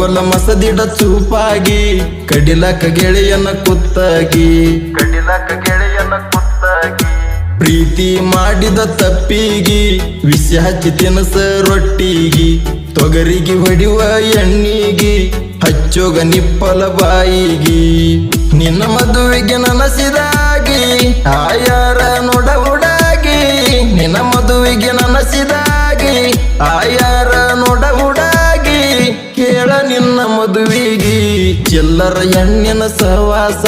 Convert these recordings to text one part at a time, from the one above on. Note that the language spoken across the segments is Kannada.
ಹುಡುಗೊಲ್ಲ ಮಸದಿಡ ಚೂಪಾಗಿ ಕಡಿಲಕ ಗೆಳೆಯನ ಕುತ್ತಾಗಿ. ಕಡಿಲಕ ಗೆಳೆಯನ ಕುತ್ತಾಗಿ. ಪ್ರೀತಿ ಮಾಡಿದ ತಪ್ಪಿಗಿ ವಿಷ್ಯ ಹಚ್ಚಿ ತಿನಸ ರೊಟ್ಟಿಗಿ. ತೊಗರಿಗೆ ಹೊಡಿವ ಎಣ್ಣಿಗಿ ಹಚ್ಚೋಗ ನಿಪ್ಪಲ ಬಾಯಿಗಿ. ನಿನ್ನ ಮದುವೆಗೆ ನನಸಿದಾಗಿ ಆಯಾರ ನೋಡ ಚಿಲ್ಲರ ಹೆಣ್ಣಿನ ಸಹವಾಸ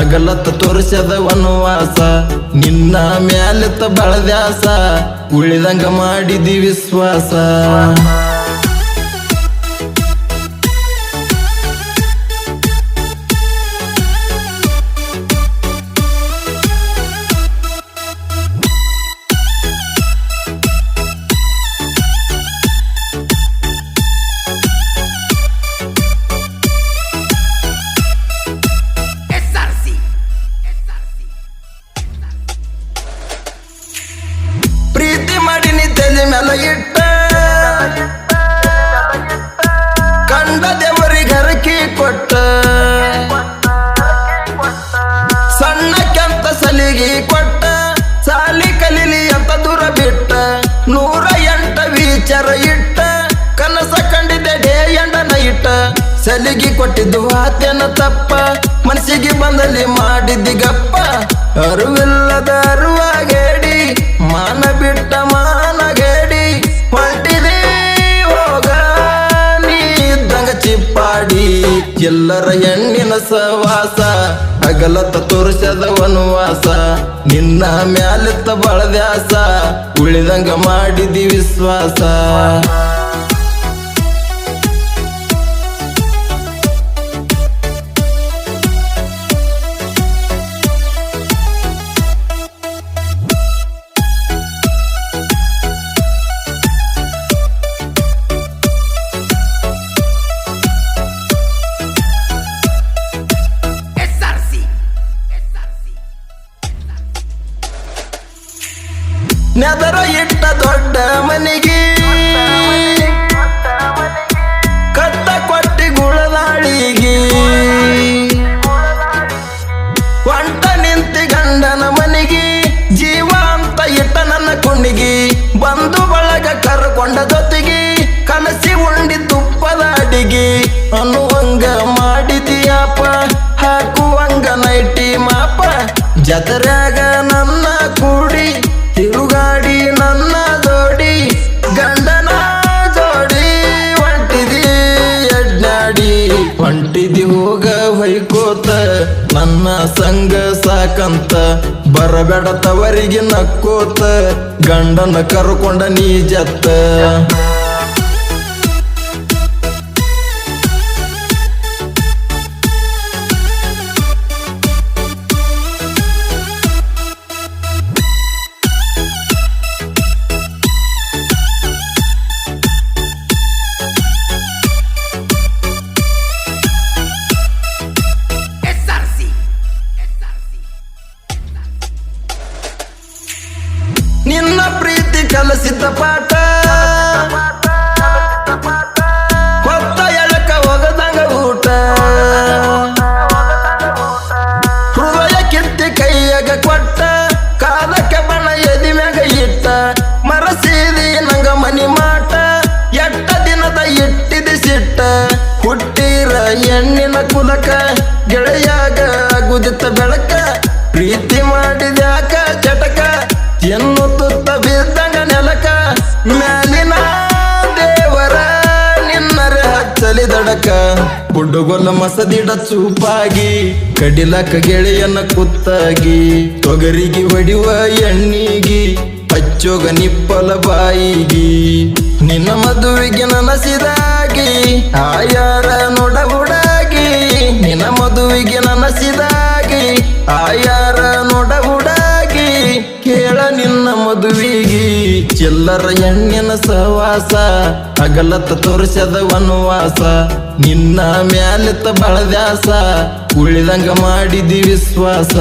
ಅಗಲತ್ತ ತೋರಿಸದ ವನವಾಸ. ನಿನ್ನ ಮ್ಯಾಲೆತ್ತ ಬಳದ್ಯಾಸ ಉಳಿದಂಗ ಮಾಡಿದಿ ವಿಶ್ವಾಸ. ಸಲಿಗಿ ಕೊಟ್ಟಿದ್ದು ಆತನ ತಪ್ಪ. ಮನಸ್ಸಿಗೆ ಬಂದಲ್ಲಿ ಮಾಡಿದ್ದಿಗಪ್ಪ ಅರಿವಿಲ್ಲದ ಅರುವಾಗೇಡಿ, ಮಾನ ಬಿಟ್ಟ ಮಾನಗೇಡಿ. ಹೊಂಟಿದೆ ಹೋಗ, ನೀ ಇದ್ದಂಗ ಚಿಪ್ಪಾಡಿ. ಎಲ್ಲರ ಹೆಣ್ಣಿನ ಸವಾಸ ಅಗಲತ್ತ ತೋರಿಸದ ವನವಾಸ ನಿನ್ನ ಮ್ಯಾಲೆತ್ತ ಬಳದ್ಯಾಸ, ಉಳಿದಂಗ ಮಾಡಿದಿ ವಿಶ್ವಾಸ. ನೆದರ ಇಟ್ಟ ದೊಡ್ಡ ಮನೆಗೆ ಹೊಂಟಿದಿ ಹೋಗ ಹೊಯ್ಕೋತ ನನ್ನ ಸಂಗ ಸಾಕಂತ ಬರಬೇಡ ತವರಿಗೆ ನಕ್ಕೋತ ಗಂಡನ ಕರ್ಕೊಂಡ ನೀ ಜತ್ತ. ಹೆಣ್ಣಿನ ಕುಲಕ ಗೆಳೆಯಾಗ ಗುದಿತ ಬೆಳಕ, ಪ್ರೀತಿ ಮಾಡಿದ್ಯಾಕ ಚಟಕ ಎನ್ನು ತುತ್ತ ಬಿದ್ದಂಗ ನೆಲಕ. ಮ್ಯಾಲಿನ ದೇವರ ನಿನ್ನರೆ ಹಚ್ಚಲಿ ದಡಕ. ಹುಡುಗೊಲ್ಲ ಮಸದಿಡ ಚೂಪಾಗಿ, ಕಡಿಲಕ ಗೆಳೆಯನ ಕುತ್ತಾಗಿ. ತೊಗರಿಗೆ ಹೊಡಿವ ಎಣ್ಣಿಗಿ ಹಚ್ಚೋಗ ನಿಪ್ಪಲ ಬಾಯಿಗಿ. ನಿನ್ನ ಮದುವೆಗೆ ನನಸಿದಾಗಿ, ಆಯಾರ ನೋಡ ಚಿಲ್ಲರ ಎಣ್ಣಿನ ಸಹವಾಸ ಅಗಲತ್ತ ತೋರಿಸದ ವನವಾಸ. ನಿನ್ನ ಮ್ಯಾಲಿತ್ತ ಬಳದ್ಯಾಸ ಉಳಿದಂಗ ಮಾಡಿದಿ ವಿಶ್ವಾಸ.